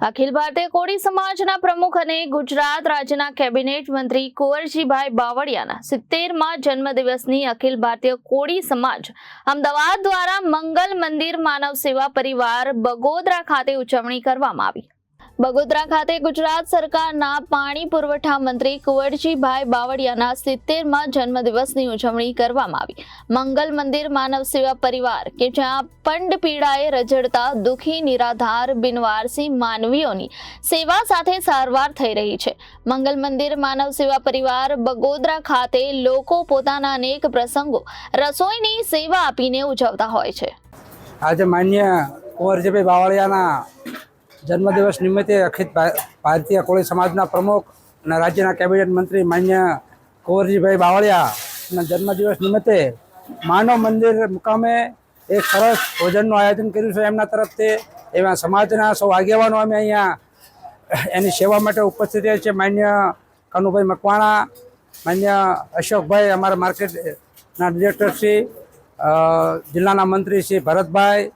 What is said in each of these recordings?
અખિલ ભારતીય કોળી સમાજના પ્રમુખ અને ગુજરાત રાજ્યના કેબિનેટ મંત્રી કુંવરજીભાઈ બાવળિયાના સિત્તેરમાં જન્મદિવસની અખિલ ભારતીય કોળી સમાજ અમદાવાદ દ્વારા મંગલ મંદિર માનવ સેવા પરિવાર બગોદરા ખાતે ઉજવણી કરવામાં આવી. બગોદરા ખાતે ગુજરાત સરકારના પાણી પુરવઠા મંત્રી કુંવરજીભાઈ બાવળિયાના સિત્તેરમાં જન્મદિવસની ઉજવણી કરવામાં આવી. મંગલ મંદિર માનવ સેવા પરિવાર, કે જ્યાં પંડ પીડાએ રજડતા દુઃખી, નિરાધાર, બિનવારસી માનવીઓની સેવા સાથે સારવાર થઈ રહી છે. મંગલ મંદિર માનવ સેવા પરિવાર બગોદરા ખાતે લોકો પોતાના અનેક પ્રસંગો રસોઈની સેવા આપીને ઉજવતા હોય છે. આજે માન્ય કુંવરજીભાઈ બાવળિયાના જન્મદિવસ નિમિત્તે અખિલ ભારતીય કોળી સમાજના પ્રમુખ અને રાજ્યના કેબિનેટ મંત્રી માન્ય કુંવરજીભાઈ બાવળિયાના જન્મદિવસ નિમિત્તે માનવ મંદિર મુકામે એક સરસ ભોજનનું આયોજન કર્યું છે એમના તરફથી. એવા સમાજના સૌ આગેવાનો અમે અહીંયા એની સેવા માટે ઉપસ્થિત રહ્યા છીએ. માન્ય કનુભાઈ મકવાણા, માન્ય અશોકભાઈ અમારા માર્કેટના ડિરેક્ટરશ્રી શ્રી જિલ્લાના મંત્રી શ્રી ભરતભાઈ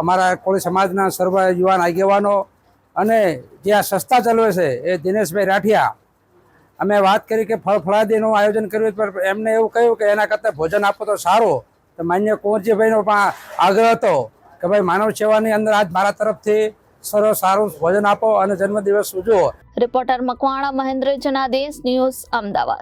અમારા કોળી સમાજના સર્વ યુવાન આગેવાનો અને જે આ સંસ્થા ચલાવે છે એ દિનેશભાઈ રાઠિયા. અમે વાત કરી કે ફળ ફળાદીનું આયોજન કર્યું પણ એમને એવું કહ્યું કે એના કરતાં ભોજન આપો તો સારું. તો માન્ય કુંવરજીભાઈનો પણ આગ્રહ હતો કે ભાઈ માનવ સેવાની અંદર આજ મારા તરફથી સરસ સારું ભોજન આપો અને જન્મદિવસ ઉજવો. Reporter Makwana Mahendra Janadesh, news Ahmedabad.